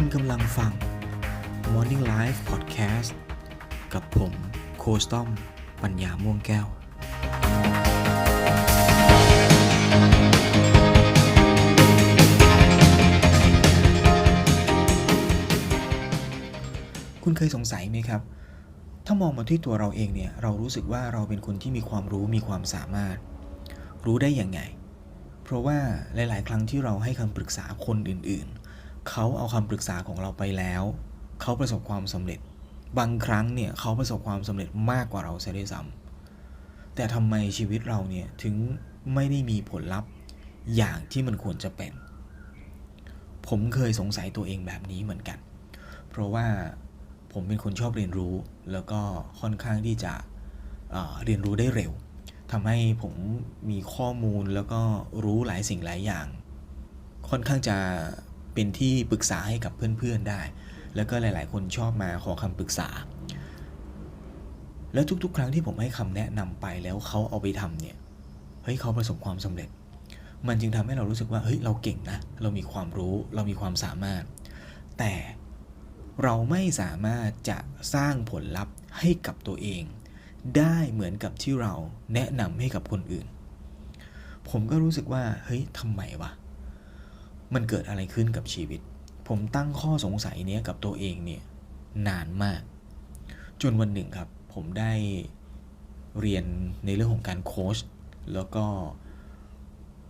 คุณกำลังฟัง Morning Life Podcast กับผมโคชต้อม ปัญญาม่วงแก้ว คุณเคยสงสัยไหมครับ ถ้ามองมาที่ตัวเราเองเนี่ย เรารู้สึกว่าเราเป็นคนที่มีความรู้มีความสามารถ รู้ได้อยังไง เพราะว่าหลาย ๆ ครั้งที่เราให้คำปรึกษาคนอื่น ๆ เขาเอาคำปรึกษาของเราไปแล้ว เขาประสบความสำเร็จ บางครั้งเนี่ยเขาประสบความสำเร็จมากกว่าเราเสียด้วยซ้ำแต่ทำไมชีวิตเราเนี่ยถึงไม่ได้มีผลลัพธ์อย่างที่มันควรจะเป็น ผมเคยสงสัยตัวเองแบบนี้เหมือนกัน เพราะว่าผมเป็นคนชอบเรียนรู้ แล้วก็ค่อนข้างที่จะเเรียนรู้ได้เร็วทำให้ผมมีข้อมูลแล้วก็รู้หลายสิ่งหลายอย่าง ค่อนข้างจะ เป็นที่ปรึกษาให้กับเพื่อนๆได้ แล้วก็หลายๆ คนชอบมาขอคำปรึกษา แล้วทุกๆ ครั้งที่ผมให้คำแนะนำไปแล้วเขาเอาไปทำเนี่ยเฮ้ยเขาประสบความสำเร็จ มันจึงทำให้เรารู้สึกว่าเฮ้ยเราเก่งนะ เรามีความรู้เรามีความสามารถ แต่เราไม่สามารถจะสร้างผลลัพธ์ให้กับตัวเอง ได้เหมือนกับที่เราแนะนำให้กับคนอื่น ผมก็รู้สึกว่าเฮ้ยทำไมวะ มันเกิดอะไรขึ้นกับชีวิต ผมตั้งข้อสงสัยเนี้ยกับตัวเองเนี่ยนานมาก จนวันหนึ่งครับ ผมได้เรียนในเรื่องของการโค้ชแล้วก็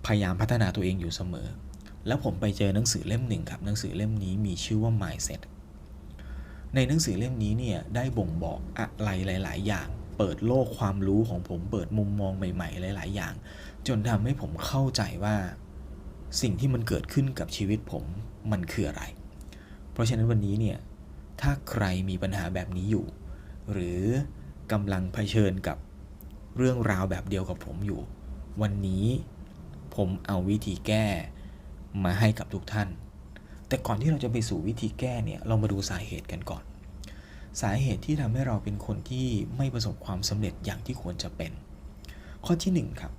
พยายามพัฒนาตัวเองอยู่เสมอ แล้วผมไปเจอหนังสือเล่มหนึ่งครับ หนังสือเล่มนี้มีชื่อว่า mindset ในหนังสือเล่มนี้เนี่ยได้บ่งบอกอะไรหลาย ๆ อย่าง เปิดโลกความรู้ของผม เปิดมุมมองใหม่ ๆ หลาย ๆ อย่าง จนทำให้ผมเข้าใจว่า สิ่งที่มันเกิดขึ้นกับชีวิตผมมันคืออะไร เพราะฉะนั้นวันนี้เนี่ยถ้าใครมีปัญหาแบบนี้อยู่ หรือกำลังเผชิญกับเรื่องราวแบบเดียวกับผมอยู่ วันนี้ผมเอาวิธีแก้มาให้กับทุกท่าน แต่ก่อนที่เราจะไปสู่วิธีแก้เนี่ยเรามาดูสาเหตุกันก่อน สาเหตุที่ทำให้เราเป็นคนที่ไม่ประสบความสำเร็จอย่างที่ควรจะเป็น ข้อที่หนึ่งครับ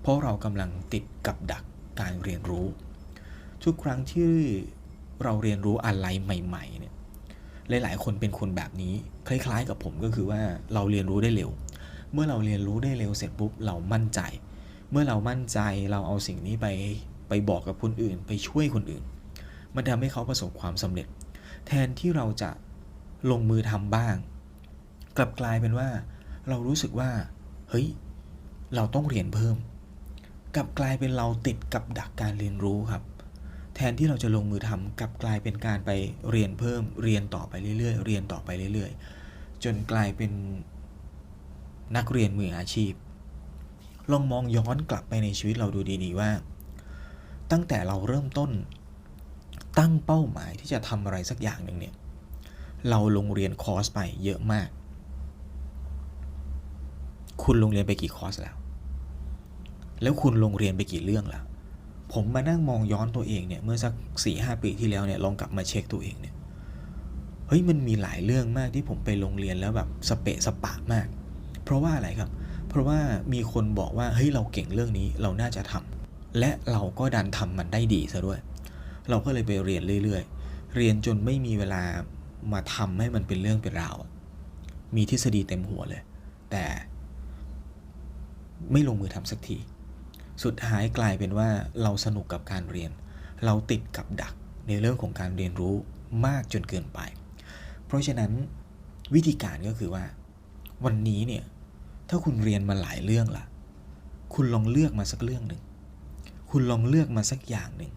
เพราะเรากำลังติดกับดัก การเรียนรู้ ทุกครั้งที่เราเรียนรู้อะไรใหม่ๆเนี่ยหลายๆ คนเป็นคนแบบนี้คล้ายๆ กับผมก็คือว่าเราเรียนรู้ได้เร็ว เมื่อเราเรียนรู้ได้เร็วเสร็จปุ๊บเรามั่นใจ เมื่อเรามั่นใจเราเอาสิ่งนี้ไปไปบอกกับคนอื่น ไปช่วยคนอื่น มันทำให้เขาประสบความสำเร็จ แทนที่เราจะลงมือทำบ้าง กลับกลายเป็นว่า เรารู้สึกว่า เฮ้ย เราต้องเรียนเพิ่ม กลับกลายเป็นเราติดกับดักการเรียนรู้ครับ แทนที่เราจะลงมือทำกลับกลายเป็นการไปเรียนเพิ่มเรียนต่อไปเรื่อยๆ เรียนต่อไปเรื่อยๆ จนกลายเป็นนักเรียนมืออาชีพ ลองมองย้อนกลับไปในชีวิตเราดูดีๆว่า ตั้งแต่เราเริ่มต้นตั้งเป้าหมายที่จะทำอะไรสักอย่างหนึ่งเนี่ยเราลงเรียนคอร์สไปเยอะมาก คุณลงเรียนไปกี่คอร์สแล้ว แล้วคุณลงเรียนไปกี่เรื่องล้วผมมานั่งมองย้อนตัวเองเนี่ยเมื่อสักสี่ห้าปีที่แล้วเนี่ยลองกลับมาเช็คตัวเองเนี่ยเฮ้ยมันมีหลายเรื่องมากที่ผมไปโรงเรียนแล้วแบบสเปะสปะมาก เพราะว่าอะไรครับ เพราะว่ามีคนบอกว่าเฮ้ยเราเก่งเรื่องนี้เราน่าจะทำและเราก็ดันทำมันได้ดีซะด้วย เราก็เลยไปเรียนเรื่อยๆ เรียนจนไม่มีเวลามาทำให้มันเป็นเรื่องเป็นราวมีทฤษฎีเต็มหัวเลย แต่ไม่ลงมือทำสักที สุดท้ายกลายเป็นว่าเราสนุกกับการเรียน เราติดกับดักในเรื่องของการเรียนรู้มากจนเกินไป เพราะฉะนั้นวิธีการก็คือว่า วันนี้เนี่ยถ้าคุณเรียนมาหลายเรื่องละคุณลองเลือกมาสักเรื่องหนึ่งคุณลองเลือกมาสักอย่างหนึ่ง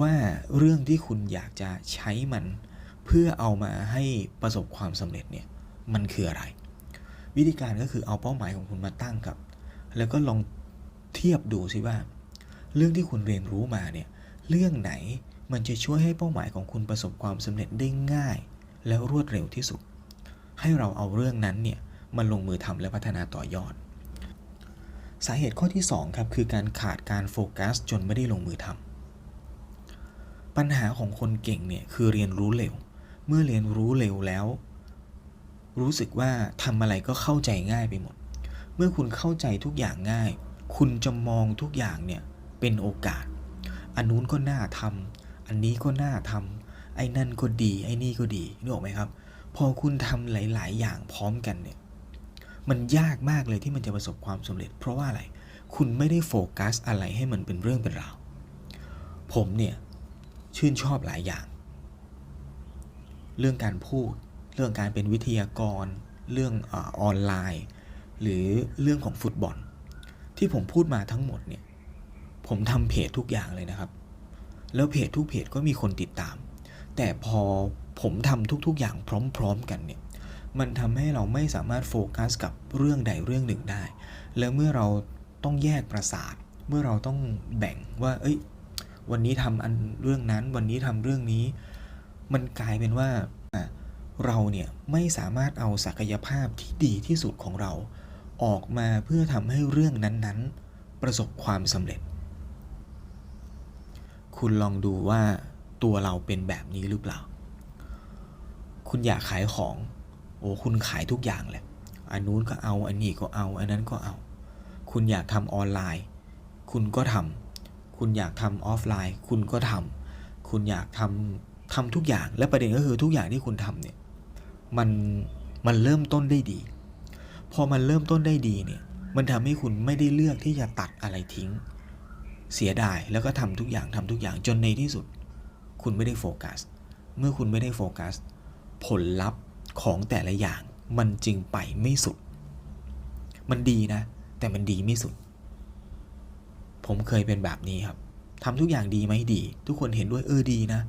ว่าเรื่องที่คุณอยากจะใช้มัน เพื่อเอามาให้ประสบความสำเร็จเนี่ยมันคืออะไร วิธีการก็คือเอาเป้าหมายของคุณมาตั้งกับ แล้วก็ลอง เทียบดูสิว่า เรื่องที่คุณเรียนรู้มาเนี่ยเรื่องไหนมันจะช่วยให้เป้าหมายของคุณประสบความสำเร็จได้ง่าย และรวดเร็วที่สุด ให้เราเอาเรื่องนั้นเนี่ยมาลงมือทำและพัฒนาต่อยอด สาเหตุข้อที่2ครับคือการขาดการโฟกัสจนไม่ได้ลงมือทำปัญหาของคนเก่งเนี่ยคือเรียนรู้เร็ว เมื่อเรียนรู้เร็วแล้ว รู้สึกว่าทำอะไรก็เข้าใจง่ายไปหมด เมื่อคุณเข้าใจทุกอย่างง่าย คุณจะมองทุกอย่างเนี่ยเป็นโอกาส อันนู้นก็น่าทำอันนี้ก็น่าทำไอ้นั่นก็ดี ไอ้นี่ก็ดีนึกออกไหมครับ พอคุณทำหลาย ๆ อย่างพร้อมกันเนี่ย มันยากมากเลยที่มันจะประสบความสำเร็จ เพราะว่าอะไร คุณไม่ได้โฟกัสอะไรให้มันเป็นเรื่องเป็นราว ผมเนี่ยชื่นชอบหลายอย่าง เรื่องการพูด เรื่องการเป็นวิทยากร เรื่องอออนไลน์ หรือเรื่องของฟุตบอล ที่ผมพูดมาทั้งหมดเนี่ย ผมทำเพจทุกอย่างเลยนะครับ แล้วเพจทุกเพจก็มีคนติดตาม แต่พอผมทำทุกๆอย่างพร้อมๆกันเนี่ย มันทำให้เราไม่สามารถโฟกัสกับเรื่องใดเรื่องหนึ่งได้ แล้วเมื่อเราต้องแยกประสาท เมื่อเราต้องแบ่งว่า เอ้ย วันนี้ทำอันเรื่องนั้น วันนี้ทำเรื่องนี้ มันกลายเป็นว่าเราเนี่ยไม่สามารถเอาศักยภาพที่ดีที่สุดของเรา ออกมาเพื่อทำให้เรื่องนั้นๆ ประสบความสำเร็จ คุณลองดูว่าตัวเราเป็นแบบนี้หรือเปล่า คุณอยากขายของ โอ้คุณขายทุกอย่างแหละ อันนู้นก็เอา อันนี้ก็เอา อันนั้นก็เอา คุณอยากทำออนไลน์ คุณก็ทำ คุณอยากทำออฟไลน์ คุณก็ทำ คุณอยากทำทำทุกอย่าง และประเด็นก็คือทุกอย่างที่คุณทำเนี่ย มัน มันเริ่มต้นได้ดี พอมันเริ่มต้นได้ดีเนี่ย มันทำให้คุณไม่ได้เลือกที่จะตัดอะไรทิ้ง เสียดายแล้วก็ทำทุกอย่างทำทุกอย่างจนในที่สุด คุณไม่ได้โฟกัส เมื่อคุณไม่ได้โฟกัส ผลลัพธ์ของแต่ละอย่างมันจึงไปไม่สุด มันดีนะ แต่มันดีไม่สุด ผมเคยเป็นแบบนี้ครับทำทุกอย่างดีไหมดี ทุกคนเห็นด้วยเออดีนะ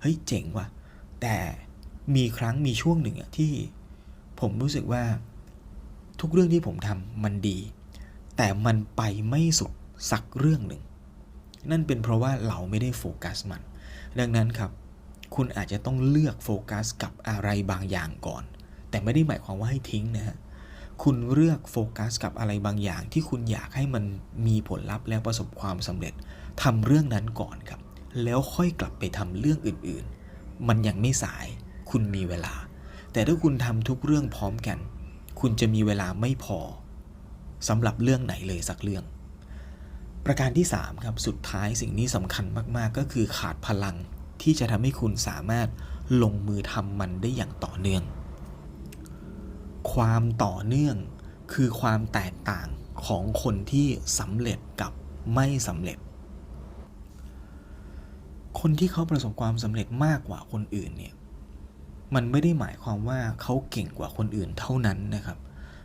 เฮ้ยเจ๋งว่ะ แต่มีครั้งมีช่วงหนึ่งอะที่ผมรู้สึกว่า ทุกเรื่องที่ผมทำมันดี แต่มันไปไม่สุดสักเรื่องหนึ่ง นั่นเป็นเพราะว่าเราไม่ได้โฟกัสมัน ดังนั้นครับ คุณอาจจะต้องเลือกโฟกัสกับอะไรบางอย่างก่อน แต่ไม่ได้หมายความว่าให้ทิ้งนะฮะคุณเลือกโฟกัสกับอะไรบางอย่าง ที่คุณอยากให้มันมีผลลัพธ์และประสบความสำเร็จทำเรื่องนั้นก่อนครับ แล้วค่อยกลับไปทำเรื่องอื่นๆ มันยังไม่สาย คุณมีเวลา แต่ถ้าคุณทำทุกเรื่องพร้อมกัน คุณจะมีเวลาไม่พอสำหรับเรื่องไหนเลยสักเรื่อง ประการที่ 3 ครับ สุดท้ายสิ่งนี้สำคัญมาก ๆ ก็คือขาดพลังที่จะทำให้คุณสามารถลงมือทำมันได้อย่างต่อเนื่อง ความต่อเนื่องคือความแตกต่างของคนที่สำเร็จกับไม่สำเร็จ คนที่เขาประสบความสำเร็จมากกว่าคนอื่นเนี่ย มันไม่ได้หมายความว่าเขาเก่งกว่าคนอื่นเท่านั้นนะครับ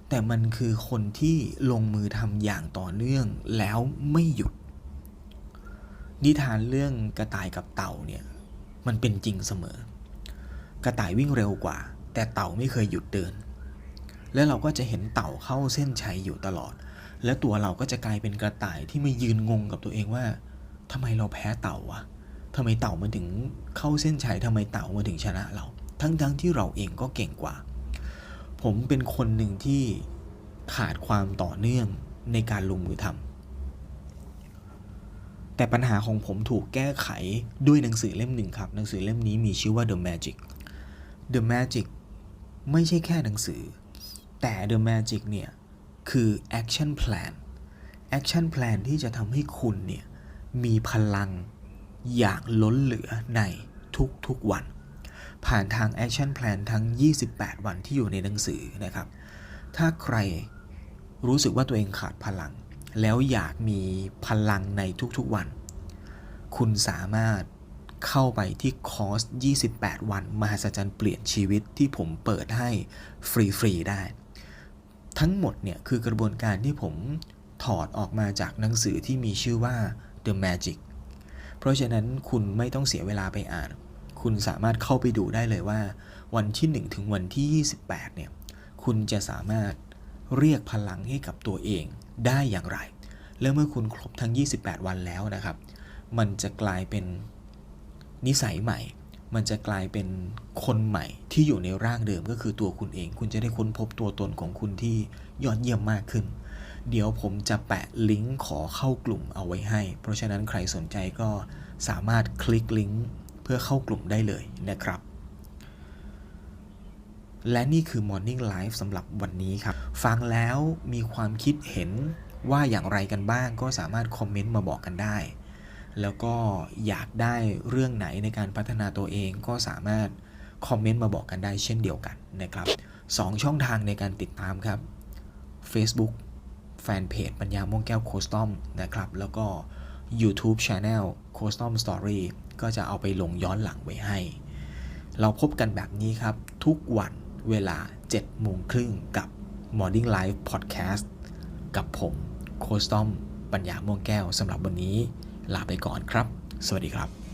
แต่มันคือคนที่ลงมือทำอย่างต่อเนื่องแล้วไม่หยุด นิทานเรื่องกระต่ายกับเต่าเนี่ยมันเป็นจริงเสมอ กระต่ายวิ่งเร็วกว่า แต่เต่าไม่เคยหยุดเดิน แล้วเราก็จะเห็นเต่าเข้าเส้นชัยอยู่ตลอด แล้วตัวเราก็จะกลายเป็นกระต่ายที่มายืนงงกับตัวเองว่าทำไมเราแพ้เต่าวะทำไมเต่ามันถึงเข้าเส้นชัยทำไมเต่ามันถึงชนะเรา ทั้งๆทที่เราเองก็เก่งกว่า ผมเป็นคนหนึ่งที่ขาดความต่อเนื่องในการลงมือทำแต่ปัญหาของผมถูกแก้ไขด้วยหนังสือเล่มหนึ่งครับ หนังสือเล่มนี้มีชื่อว่า The Magic The Magic ไม่ใช่แค่หนังสือ แต่ The Magic เนี่ยคือ Action Plan Action Plan ที่จะทำให้คุณเนี่ยมีพลังอย่างล้นเหลือในทุกๆวัน ผ่านทาง Action Plan ทั้ง 28 วันที่อยู่ในหนังสือนะครับ ถ้าใครรู้สึกว่าตัวเองขาดพลัง แล้วอยากมีพลังในทุกๆวัน คุณสามารถเข้าไปที่คอร์ส 28 วัน มหัศจรรย์เปลี่ยนชีวิตที่ผมเปิดให้ฟรีๆได้ ทั้งหมดเนี่ยคือกระบวนการที่ผมถอดออกมาจากหนังสือที่มีชื่อว่า The Magic เพราะฉะนั้นคุณไม่ต้องเสียเวลาไปอ่าน คุณสามารถเข้าไปดูได้เลยว่า วันที่ 1 ถึงวันที่ 28 เนี่ย คุณจะสามารถเรียกพลังให้กับตัวเองได้อย่างไร แล้วเมื่อคุณครบทั้ง 28 วันแล้วนะครับ มันจะกลายเป็นนิสัยใหม่ มันจะกลายเป็นคนใหม่ที่อยู่ในร่างเดิมก็คือตัวคุณเอง คุณจะได้ค้นพบตัวตนของคุณที่ยอดเยี่ยมมากขึ้น เดี๋ยวผมจะแปะลิงก์ขอเข้ากลุ่มเอาไว้ให้ เพราะฉะนั้นใครสนใจก็สามารถคลิกลิงก์ พื่อเข้ากลุ่มได้เลยนะครับ และนี่คือ Morning Life สำหรับวันนี้ครับ ฟังแล้วมีความคิดเห็นว่าอย่างไรกันบ้างก็สามารถคอมเมนต์มาบอกกันได้ แล้วก็อยากได้เรื่องไหนในการพัฒนาตัวเองก็สามารถคอมเมนต์มาบอกกันได้เช่นเดียวกันนะครับสองช่องทางในการติดตามครับ Facebook แฟนเพจปัญญาม่วงแก้วโคสตอมนะครับ แล้วก็ YouTube Channel c o s t o m Story ก็จะเอาไปลงย้อนหลังไว้ให้ เราพบกันแบบนี้ครับ ทุกวันเวลา7โมงครึ่งกับ Morning Live Podcast กับผมโคสตอมปัญญาม่วงแก้วสำหรับวันนี้ ลาไปก่อนครับ สวัสดีครับ